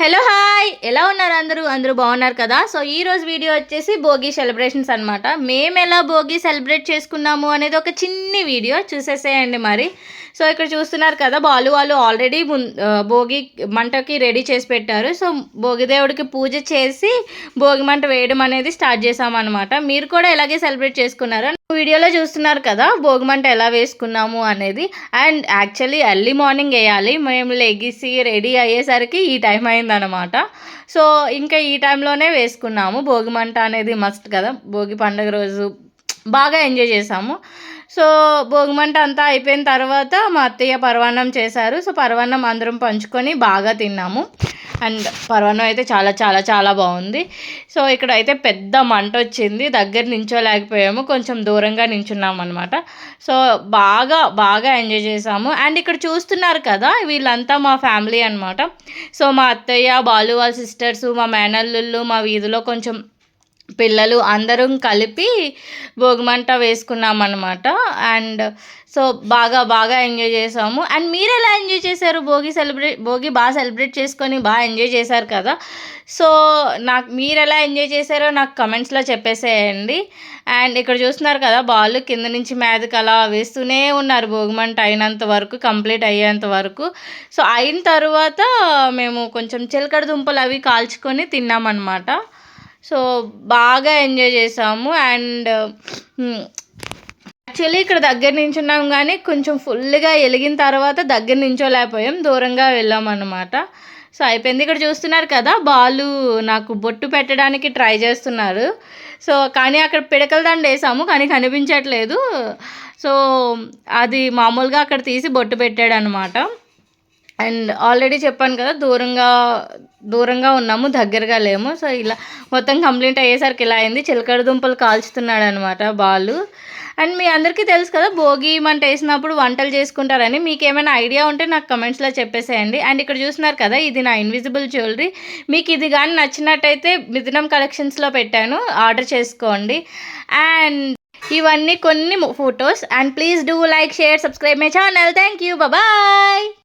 Hello hi. ఎలా ఉన్నారు అందరూ? అందరూ బాగున్నారు కదా? సో ఈ రోజు వీడియో వచ్చేసి భోగి సెలబ్రేషన్స్ అనమాట మేము ఎలా భోగి సెలబ్రేట్ చేసుకున్నాము అనేది ఒక చిన్ని వీడియో. చూసేసేయండి మరి. సో ఇక్కడ చూస్తున్నారు కదా బాలు వాళ్ళు ఆల్రెడీ భోగి మంటకి రెడీ చేసి పెట్టారు. సో భోగి దేవుడికి పూజ చేసి భోగి మంట వేయడం అనేది స్టార్ట్ చేసామన్నమాట మీరు కూడా ఎలాగే సెలబ్రేట్ చేసుకున్నారో? వీడియోలో చూస్తున్నారు కదా భోగిమంట ఎలా వేసుకున్నాము అనేది. అండ్ యాక్చువల్లీ ఎర్లీ మార్నింగ్ వేయాలి. మేము లెగిసి రెడీ అయ్యేసరికి ఈ టైం అయిందనమాట సో ఇంకా ఈ టైంలోనే వేసుకున్నాము. భోగిమంట అనేది మస్ట్ కదా. భోగి పండుగ రోజు బాగా ఎంజాయ్ చేసాము సో భోగిమంట అంతా అయిపోయిన తర్వాత మా అత్తయ్య పరవాన్నం చేశారు. సో పరవాన్నం అందరం పంచుకొని బాగా తిన్నాము. అండ్ పర్వణం అయితే చాలా చాలా చాలా బాగుంది. సో ఇక్కడ అయితే పెద్ద మంట వచ్చింది. దగ్గర నించోలేకపోయాము. కొంచెం దూరంగా నించున్నాం అనమాట సో బాగా బాగా ఎంజాయ్ చేసాము. అండ్ ఇక్కడ చూస్తున్నారు కదా వీళ్ళంతా మా ఫ్యామిలీ అనమాట సో మా అత్తయ్య బాలు వాళ్ళ సిస్టర్స్ మా మేనల్లుళ్ళు మా వీధిలో కొంచెం పిల్లలు అందరం కలిపి భోగిమంట వేసుకున్నాం అనమాట అండ్ సో బాగా బాగా ఎంజాయ్ చేసాము. అండ్ మీరు ఎలా ఎంజాయ్ చేశారు? భోగి సెలబ్రేట్ భోగి బాగా సెలబ్రేట్ చేసుకొని బాగా ఎంజాయ్ చేశారు కదా. సో నాకు మీరు ఎలా ఎంజాయ్ చేశారో నాకు కమెంట్స్లో చెప్పేసేయండి. అండ్ ఇక్కడ చూస్తున్నారు కదా బాల్ కింద నుంచి మీదకి అలా వేస్తూనే ఉన్నారు. భోగిమంట అయినంత వరకు కంప్లీట్ అయ్యేంత వరకు. సో అయిన తర్వాత మేము కొంచెం చిలకడ దుంపలు అవి కాల్చుకొని తిన్నామన్నమాట. సో బాగా ఎంజాయ్ చేసాము అండ్ యాక్చువల్లీ ఇక్కడ దగ్గర నుంచి ఉన్నాం కానీ కొంచెం ఫుల్గా వెలిగిన తర్వాత దగ్గర నుంచోలేకపోయాం దూరంగా వెళ్ళామన్నమాట సో అయిపోయింది ఇక్కడ చూస్తున్నారు కదా బాలు నాకు బొట్టు పెట్టడానికి ట్రై చేస్తున్నారు. సో కానీ అక్కడ పిడకల దండ వేసాము కానీ కనిపించట్లేదు. సో అది మామూలుగా అక్కడ తీసి బొట్టు పెట్టాడు అనమాట అండ్ ఆల్రెడీ చెప్పాను కదా దూరంగా దూరంగా ఉన్నాము దగ్గరగా లేము. సో ఇలా మొత్తం కంప్లీట్ అయ్యేసరికి ఇలా అయింది. చిలకడ దుంపలు కాల్చుతున్నాడు అనమాట బాలు. అండ్ మీ అందరికీ తెలుసు కదా భోగి మంట వేసినప్పుడు వంటలు చేసుకుంటారని. మీకు ఏమైనా ఐడియా ఉంటే నాకు కమెంట్స్లో చెప్పేసేయండి. అండ్ ఇక్కడ చూస్తున్నారు కదా ఇది నా ఇన్విజిబుల్ జ్యువెలరీ మీకు ఇది కానీ నచ్చినట్టయితే మిథునం కలెక్షన్స్లో పెట్టాను. ఆర్డర్ చేసుకోండి. అండ్ ఇవన్నీ కొన్ని photos. And please do like share subscribe my channel. Thank you bye.